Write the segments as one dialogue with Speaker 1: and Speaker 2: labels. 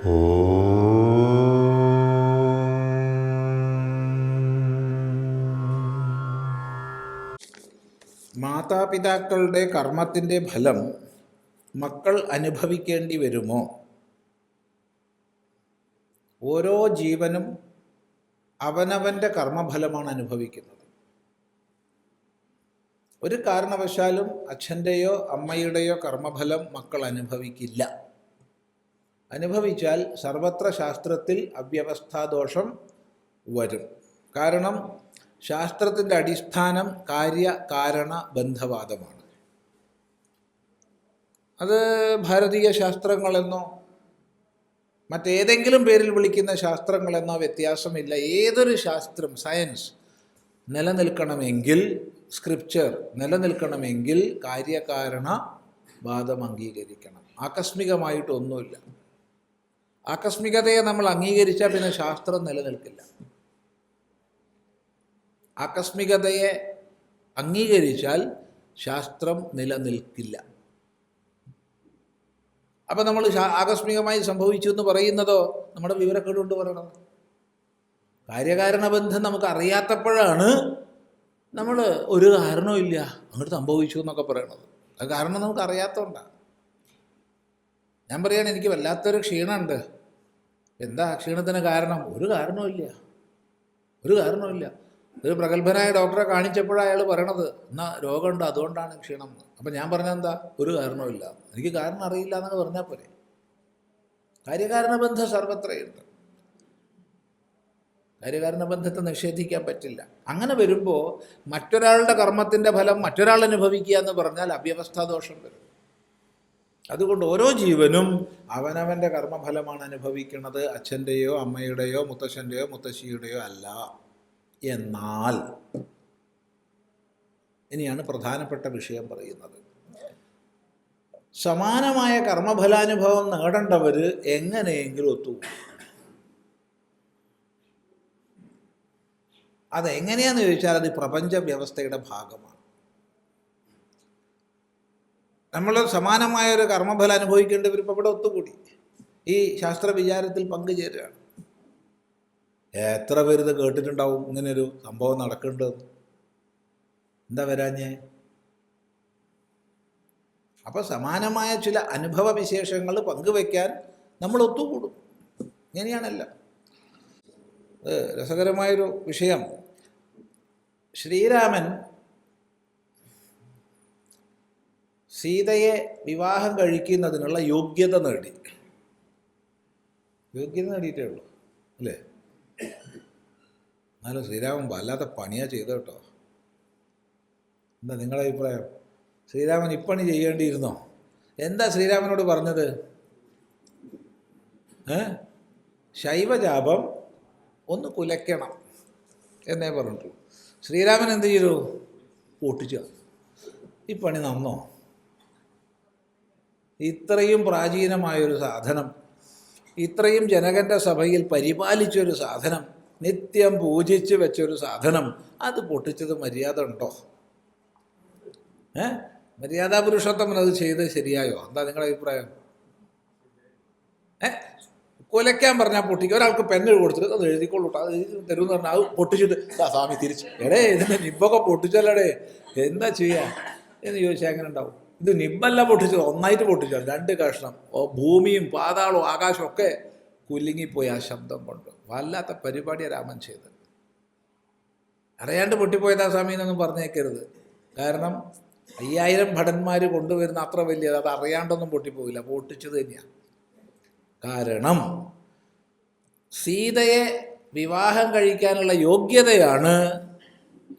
Speaker 1: മാതാപിതാക്കളുടെ കർമ്മത്തിന്റെ ഫലം മക്കൾ അനുഭവിക്കേണ്ടി വരുമോ? ഓരോ ജീവനും അവനവന്റെ കർമ്മഫലമാണ് അനുഭവിക്കുന്നത്. ഒരു കാരണവശാലും അച്ഛന്റെയോ അമ്മയുടെയോ കർമ്മഫലം മക്കൾ അനുഭവിക്കില്ല. അനുഭവിച്ചാൽ സർവത്ര ശാസ്ത്രത്തിൽ അവ്യവസ്ഥാദോഷം വരും. കാരണം ശാസ്ത്രത്തിന്റെ അടിസ്ഥാനം കാര്യ കാരണ ബന്ധവാദമാണ്. അത് ഭാരതീയ ശാസ്ത്രങ്ങളെന്നോ മറ്റേതെങ്കിലും പേരിൽ വിളിക്കുന്ന ശാസ്ത്രങ്ങളെന്നോ വ്യത്യാസമില്ല. ഏതൊരു ശാസ്ത്രം സയൻസ് നിലനിൽക്കണമെങ്കിൽ സ്ക്രിപ്ചർ നിലനിൽക്കണമെങ്കിൽ കാര്യകാരണ വാദം അംഗീകരിക്കണം. ആകസ്മികമായിട്ടൊന്നുമില്ല. ആകസ്മികതയെ നമ്മൾ അംഗീകരിച്ചാൽ പിന്നെ ശാസ്ത്രം നിലനിൽക്കില്ല. ആകസ്മികതയെ അംഗീകരിച്ചാൽ ശാസ്ത്രം നിലനിൽക്കില്ല. അപ്പം നമ്മൾ ആകസ്മികമായി സംഭവിച്ചു എന്ന് പറയുന്നതോ നമ്മുടെ വിവരക്കേട് കൊണ്ട് പറയണത് കാര്യകാരണ ബന്ധം നമുക്ക് അറിയാത്തപ്പോഴാണ് നമ്മൾ ഒരു കാരണവും ഇല്ല അങ്ങോട്ട് സംഭവിച്ചു എന്നൊക്കെ പറയണത്. അത് കാരണം നമുക്ക് അറിയാത്തതുകൊണ്ടാണ് ഞാൻ പറയാണ് എനിക്ക് വല്ലാത്തൊരു ക്ഷീണമുണ്ട്. എന്താ ക്ഷീണത്തിന് കാരണം? ഒരു കാരണവുമില്ല. ഒരു കാരണവുമില്ല. ഒരു പ്രഗത്ഭനായ ഡോക്ടറെ കാണിച്ചപ്പോഴാണ് അയാൾ പറയണത്. എന്നാ രോഗമുണ്ട് അതുകൊണ്ടാണ് ക്ഷീണം. അപ്പം ഞാൻ പറഞ്ഞത് എന്താ? ഒരു കാരണവുമില്ല. എനിക്ക് കാരണം അറിയില്ല എന്നൊക്കെ പറഞ്ഞാൽ പോരെ. കാര്യകാരണബന്ധം സർവത്രയുണ്ട്. കാര്യകാരണ ബന്ധത്തെ നിഷേധിക്കാൻ പറ്റില്ല. അങ്ങനെ വരുമ്പോൾ മറ്റൊരാളുടെ കർമ്മത്തിന്റെ ഫലം മറ്റൊരാൾ അനുഭവിക്കുക എന്ന് പറഞ്ഞാൽ അവ്യവസ്ഥാദോഷം വരും. അതുകൊണ്ട് ഓരോ ജീവനും അവനവന്റെ കർമ്മഫലമാണ് അനുഭവിക്കുന്നത് അച്ഛന്റെയോ അമ്മയുടെയോ മുത്തശ്ശന്റെയോ മുത്തശ്ശിയുടെയോ അല്ല. എന്നാൽ ഇനിയാണ് പ്രധാനപ്പെട്ട വിഷയം പറയുന്നത്. സമാനമായ കർമ്മഫലാനുഭവം നേടേണ്ടവർ എങ്ങനെയെങ്കിലും ഒത്തുകൂടും. അതെങ്ങനെയാന്ന് ചോദിച്ചാൽ അത് പ്രപഞ്ച വ്യവസ്ഥയുടെ ഭാഗമാണ്. നമ്മൾ സമാനമായ ഒരു കർമ്മഫലം അനുഭവിക്കേണ്ടവർ ഇപ്പോൾ ഇവിടെ ഒത്തുകൂടി. ഈ ശാസ്ത്ര വിചാരത്തിൽ പങ്കുചേരുകയാണ്. എത്ര പേര് ഇത് കേട്ടിട്ടുണ്ടാവും? ഇങ്ങനൊരു സംഭവം നടക്കേണ്ടത് എന്താ വരാഞ്ഞേ? അപ്പോൾ സമാനമായ ചില അനുഭവ വിശേഷങ്ങൾ പങ്കുവെക്കാൻ നമ്മൾ ഒത്തുകൂടും. ഇങ്ങനെയാണല്ല. രസകരമായൊരു വിഷയം. ശ്രീരാമൻ സീതയെ വിവാഹം കഴിക്കുന്നതിനുള്ള യോഗ്യത നേടി. യോഗ്യത നേടിയിട്ടേ ഉള്ളൂ അല്ലേ? എന്നാലും ശ്രീരാമൻ വല്ലാത്ത പണിയാ ചെയ്ത കേട്ടോ. എന്താ നിങ്ങളുടെ അഭിപ്രായം? ശ്രീരാമൻ ഇപ്പണി ചെയ്യേണ്ടിയിരുന്നോ? എന്താ ശ്രീരാമനോട് പറഞ്ഞത്? ശൈവജാപം ഒന്ന് കുലയ്ക്കണം എന്നേ പറഞ്ഞിട്ടുള്ളൂ. ശ്രീരാമൻ എന്ത് ചെയ്തു? പൊട്ടിച്ചു ഈ പണി നന്നോ? ഇത്രയും പ്രാചീനമായൊരു സാധനം ഇത്രയും ജനകന്റെ സഭയിൽ പരിപാലിച്ചൊരു സാധനം നിത്യം പൂജിച്ച് വെച്ചൊരു സാധനം അത് പൊട്ടിച്ചത് മര്യാദ ഉണ്ടോ? ഏ? മര്യാദാ പുരുഷത്വം അത് ചെയ്ത് ശരിയായോ? എന്താ നിങ്ങളുടെ അഭിപ്രായം? ഏ? കൊലയ്ക്കാൻ പറഞ്ഞാൽ പൊട്ടിക്കുക ഒരാൾക്ക് പെണ്ണ് കൊടുത്തിട്ട് അത് എഴുതിക്കൊള്ളൂ അത് തരുമെന്ന് പറഞ്ഞാൽ അത് പൊട്ടിച്ചിട്ട് സ്വാമി തിരിച്ച്. എടേ ഇതിന്റെ നിബൊക്കെ പൊട്ടിച്ചല്ലടേ. എന്താ ചെയ്യുക എന്ന് ചോദിച്ചാൽ എങ്ങനെ ഉണ്ടാവും? ഇത് നിബ്ബല്ല പൊട്ടിച്ചത് ഒന്നായിട്ട് പൊട്ടിച്ചത് രണ്ട് കഷ്ണം. ഭൂമിയും പാതാളവും ആകാശവും ഒക്കെ കുലുങ്ങിപ്പോയി ആ ശബ്ദം കൊണ്ട്. വല്ലാത്ത പരിപാടിയാണ് രാമൻ ചെയ്തത്. അറിയാണ്ട് പൊട്ടിപ്പോയതാ സ്വാമി എന്നൊന്നും പറഞ്ഞേക്കരുത്. കാരണം അയ്യായിരം ഭടന്മാർ കൊണ്ടുവരുന്ന അത്ര വലിയത് അത് അറിയാണ്ടൊന്നും പൊട്ടിപ്പോയില്ല പൊട്ടിച്ചത് തന്നെയാണ് കാരണം സീതയെ വിവാഹം കഴിക്കാനുള്ള യോഗ്യതയാണ്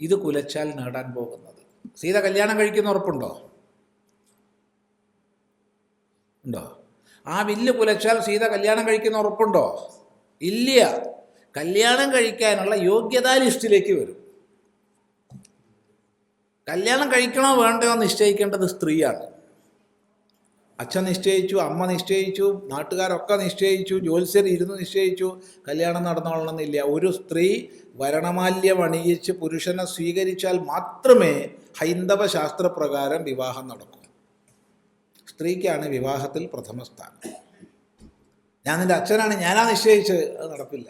Speaker 1: ഇത് കുലച്ചാൽ നേടാൻ പോകുന്നത്. സീത കല്യാണം കഴിക്കുന്ന ഉറപ്പുണ്ടോ? ഉണ്ടോ? ആ വില്ല് പുലച്ചാൽ സീത കല്യാണം കഴിക്കുന്ന ഉറപ്പുണ്ടോ? ഇല്ല. കല്യാണം കഴിക്കാനുള്ള യോഗ്യതാ ലിസ്റ്റിലേക്ക് വരും. കല്യാണം കഴിക്കണോ വേണ്ടയോ നിശ്ചയിക്കേണ്ടത് സ്ത്രീയാണ്. അച്ഛൻ നിശ്ചയിച്ചു അമ്മ നിശ്ചയിച്ചു നാട്ടുകാരൊക്കെ നിശ്ചയിച്ചു ജ്യോത്സ്യർ ഇരുന്ന് നിശ്ചയിച്ചു കല്യാണം നടന്നോളണമെന്നില്ല. ഒരു സ്ത്രീ വരണമാല്യം അണിയിച്ച് പുരുഷനെ സ്വീകരിച്ചാൽ മാത്രമേ ഹൈന്ദവ ശാസ്ത്രപ്രകാരം വിവാഹം നടക്കൂ. സ്ത്രീക്കാണ് വിവാഹത്തിൽ പ്രഥമ സ്ഥാനം. ഞാൻ നിന്റെ അച്ഛനാണ് ഞാനാ നിശ്ചയിച്ച് അത് നടപ്പില്ല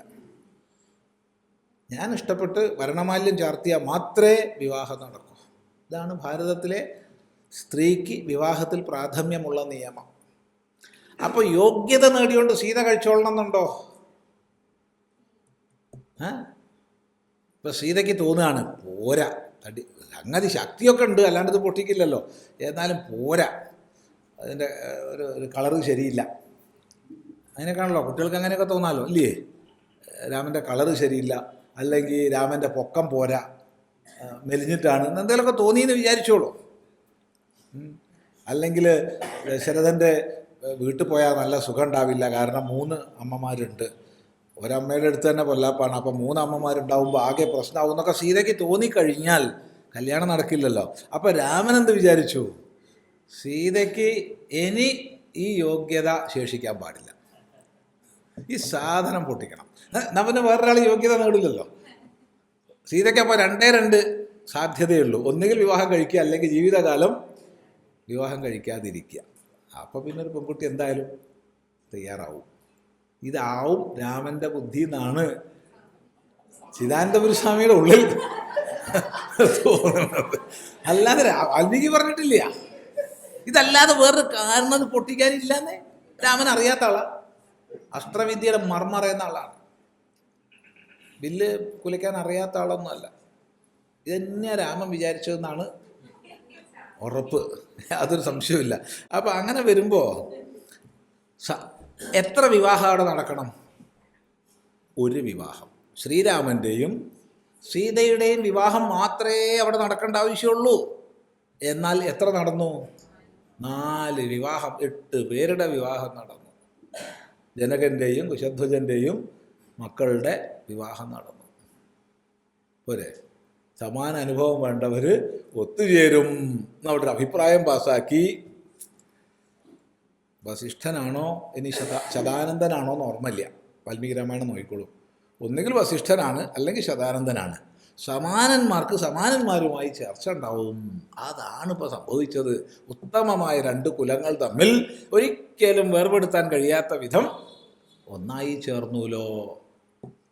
Speaker 1: ഞാൻ ഇഷ്ടപ്പെട്ട് വരണമാല്യം ചാർത്തിയാൽ മാത്രമേ വിവാഹം നടക്കൂ. ഇതാണ് ഭാരതത്തിലെ സ്ത്രീക്ക് വിവാഹത്തിൽ പ്രാഥമ്യമുള്ള നിയമം. അപ്പോൾ യോഗ്യത നേടിയോണ്ട് സീത കഴിച്ചോളണം എന്നുണ്ടോ ഇപ്പം സീതയ്ക്ക് തോന്നുകയാണ് പോരാ. തടി സംഗതി ശക്തിയൊക്കെ ഉണ്ട് അല്ലാണ്ട് ഇത് പൊട്ടിക്കില്ലല്ലോ. എന്നാലും പോരാ. അതിന്റെ ഒരു ഒരു കളറ് ശരിയില്ല. അങ്ങനെയൊക്കെയാണല്ലോ. കുട്ടികൾക്ക് അങ്ങനെയൊക്കെ തോന്നാലോ? ഇല്ലേ? രാമന്റെ കളറ് ശരിയില്ല. അല്ലെങ്കിൽ രാമന്റെ പൊക്കം പോരാ. മെലിഞ്ഞിട്ടാണ്. എന്തെങ്കിലുമൊക്കെ തോന്നിയെന്ന് വിചാരിച്ചോളൂ. അല്ലെങ്കിൽ ദശരഥന്റെ വീട്ടിൽ പോയാൽ നല്ല സുഖം ഉണ്ടാവില്ല കാരണം മൂന്ന് അമ്മമാരുണ്ട്. ഒരമ്മയുടെ അടുത്ത് തന്നെ പൊല്ലാപ്പാണ്. അപ്പം മൂന്ന് അമ്മമാരുണ്ടാവുമ്പോൾ ആകെ പ്രശ്നമാവും എന്നൊക്കെ സീതയ്ക്ക് തോന്നിക്കഴിഞ്ഞാൽ കല്യാണം നടക്കില്ലല്ലോ. അപ്പം രാമൻ എന്ത് വിചാരിച്ചു? സീതയ്ക്ക് ഇനി ഈ യോഗ്യത ശേഷിക്കാൻ പാടില്ല. ഈ സാധനം പൊട്ടിക്കണം. നമ്മന് വേറൊരാൾ യോഗ്യത നേടില്ലല്ലോ. സീതയ്ക്ക് അപ്പോൾ രണ്ടേ രണ്ട് സാധ്യതയുള്ളൂ ഒന്നുകിൽ വിവാഹം കഴിക്കുക അല്ലെങ്കിൽ ജീവിതകാലം വിവാഹം കഴിക്കാതിരിക്കുക. അപ്പോൾ പിന്നെ ഒരു പെൺകുട്ടി എന്തായാലും തയ്യാറാവും. ഇതാവും രാമന്റെ ബുദ്ധി എന്നാണ് ചിദാനന്ദപുര സ്വാമിയുടെ ഉള്ളിൽ തോന്നുന്നത്. അല്ലാതെ അല്ലെങ്കിൽ പറഞ്ഞിട്ടില്ല. ഇതല്ലാതെ വേറൊരു കാരണം അത് പൊട്ടിക്കാനില്ലാന്നേ? രാമൻ അറിയാത്ത ആളാ. അസ്ത്രവിദ്യയുടെ മർമ്മ അറിയുന്ന ആളാണ്. ബില്ല് കുലിക്കാൻ അറിയാത്ത ആളൊന്നുമല്ല. ഇതന്നെയാ രാമൻ വിചാരിച്ചതെന്നാണ് ഉറപ്പ്. അതൊരു സംശയമില്ല അപ്പം അങ്ങനെ വരുമ്പോൾ എത്ര വിവാഹം അവിടെ നടക്കണം? ഒരു വിവാഹം. ശ്രീരാമന്റെയും സീതയുടെയും വിവാഹം മാത്രമേ അവിടെ നടക്കേണ്ട ആവശ്യമുള്ളൂ. എന്നാൽ എത്ര നടന്നു? നാല് വിവാഹം എട്ട് പേരുടെ വിവാഹം നടന്നു. ജനകന്റെയും കുശധ്വജന്റെയും മക്കളുടെ വിവാഹം നടന്നു. പോരെ? സമാന അനുഭവം വേണ്ടവർ ഒത്തുചേരും എന്നവിടെ അഭിപ്രായം പാസ്സാക്കി വസിഷ്ഠനാണോ? ഇനി ശത ശതാനന്ദനാണോ എന്ന് ഓർമ്മയില്ല. വാൽമീകി രാമായണം നോക്കിക്കോളൂ. ഒന്നുകിൽ വസിഷ്ഠനാണ് അല്ലെങ്കിൽ ശതാനന്ദനാണ്. സമാനന്മാർക്ക് സമാനന്മാരുമായി ചർച്ച ഉണ്ടാവും അതാണ് ഇപ്പോൾ സംഭവിച്ചത്. ഉത്തമമായ രണ്ട് കുലങ്ങൾ തമ്മിൽ ഒരിക്കലും വേർപെടുത്താൻ കഴിയാത്ത വിധം ഒന്നായി ചേർന്നുലോ?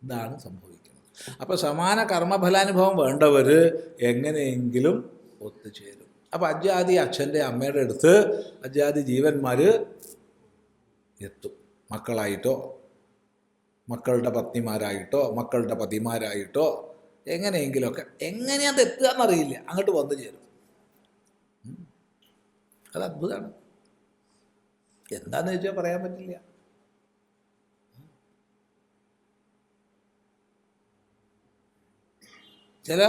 Speaker 1: ഇതാണ് സംഭവിക്കുന്നത്. അപ്പോൾ സമാന കർമ്മഫലാനുഭവം വേണ്ടവർ എങ്ങനെയെങ്കിലും ഒത്തുചേരും. അപ്പോൾ അജാതി അച്ഛന്റെ അമ്മയുടെ അടുത്ത് അജാതി ജീവന്മാർ എത്തും. മക്കളായിട്ടോ മക്കളുടെ പത്നിമാരായിട്ടോ മക്കളുടെ പതിമാരായിട്ടോ എങ്ങനെയെങ്കിലുമൊക്കെ. എങ്ങനെയാ എത്തുക എന്നറിയില്ല അങ്ങോട്ട് വന്നു ചേരും. അത് അത്ഭുതമാണ് എന്താന്ന് ചോദിച്ചാൽ പറയാൻ പറ്റില്ല. ചില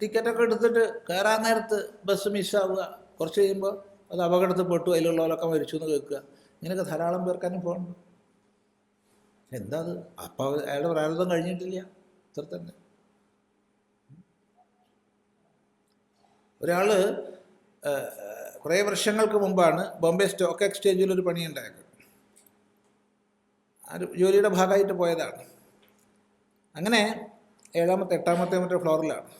Speaker 1: ടിക്കറ്റൊക്കെ എടുത്തിട്ട് കയറാൻ നേരത്ത് ബസ് മിസ്സാവുക. കുറച്ച് കഴിയുമ്പോൾ അത് അപകടത്തിൽ പെട്ടു അതിലുള്ളവരൊക്കെ മരിച്ചു എന്ന് കേൾക്കുക. ഇങ്ങനെയൊക്കെ ധാരാളം പേർക്ക് അനുഭവമുണ്ട് എന്താ അത്? അപ്പോൾ അയാളുടെ പ്രാരബ്ധം കഴിഞ്ഞിട്ടില്ല. ഇത്ര തന്നെ. ഒരാൾ കുറേ വർഷങ്ങൾക്ക് മുമ്പാണ് ബോംബെ സ്റ്റോക്ക് എക്സ്ചേഞ്ചിൽ ഒരു പണി ഉണ്ടായത് ആ ജോലിയുടെ ഭാഗമായിട്ട് പോയതാണ്. അങ്ങനെ ഏഴാമത്തെ എട്ടാമത്തെ മറ്റേ ഫ്ലോറിലാണ്.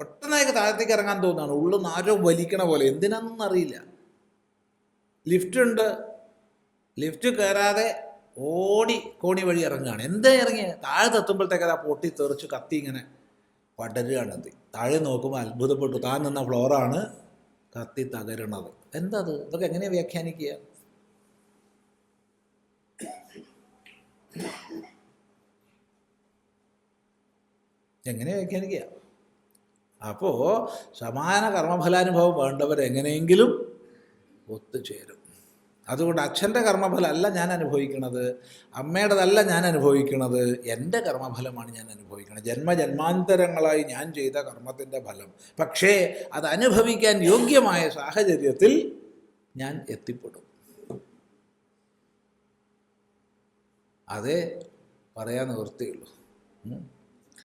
Speaker 1: പെട്ടെന്നായി താഴത്തേക്ക് ഇറങ്ങാൻ തോന്നുകയാണ്. ഉള്ളിൽ നിന്ന് ആരോ വലിക്കണ പോലെ. എന്തിനാണെന്നൊന്നും അറിയില്ല. ലിഫ്റ്റ് ഉണ്ട്. ലിഫ്റ്റ് കയറാതെ ഓടി കോണി വഴി ഇറങ്ങുകയാണ്. എന്താ ഇറങ്ങിയത് താഴെ അത് ആ പൊട്ടി തെറിച്ച് കത്തി ഇങ്ങനെ പടരുകയാണ് അത് താഴെ നോക്കുമ്പോൾ അത്ഭുതപ്പെട്ടു. താൻ നിന്ന ഫ്ലോറാണ് കത്തി തകരണത്. എന്താ ഇതൊക്കെ എങ്ങനെയാണ് വ്യാഖ്യാനിക്കുക? എങ്ങനെ വ്യാഖ്യാനിക്കുക? അപ്പോൾ സമാന കർമ്മഫലാനുഭവം വേണ്ടവരെങ്ങനെയെങ്കിലും ഒത്തുചേരും. അതുകൊണ്ട് അച്ഛന്റെ കർമ്മഫലമല്ല ഞാൻ അനുഭവിക്കുന്നത് അമ്മയുടേതല്ല ഞാൻ അനുഭവിക്കുന്നത് എന്റെ കർമ്മഫലമാണ് ഞാൻ അനുഭവിക്കുന്നത് ജന്മജന്മാന്തരങ്ങളായി ഞാൻ ചെയ്ത കർമ്മത്തിന്റെ ഫലം. പക്ഷേ അത് അനുഭവിക്കാൻ യോഗ്യമായ സാഹചര്യത്തിൽ ഞാൻ എത്തിപ്പെടും. അതേ പറയാൻ നിവൃത്തിയുള്ളൂ.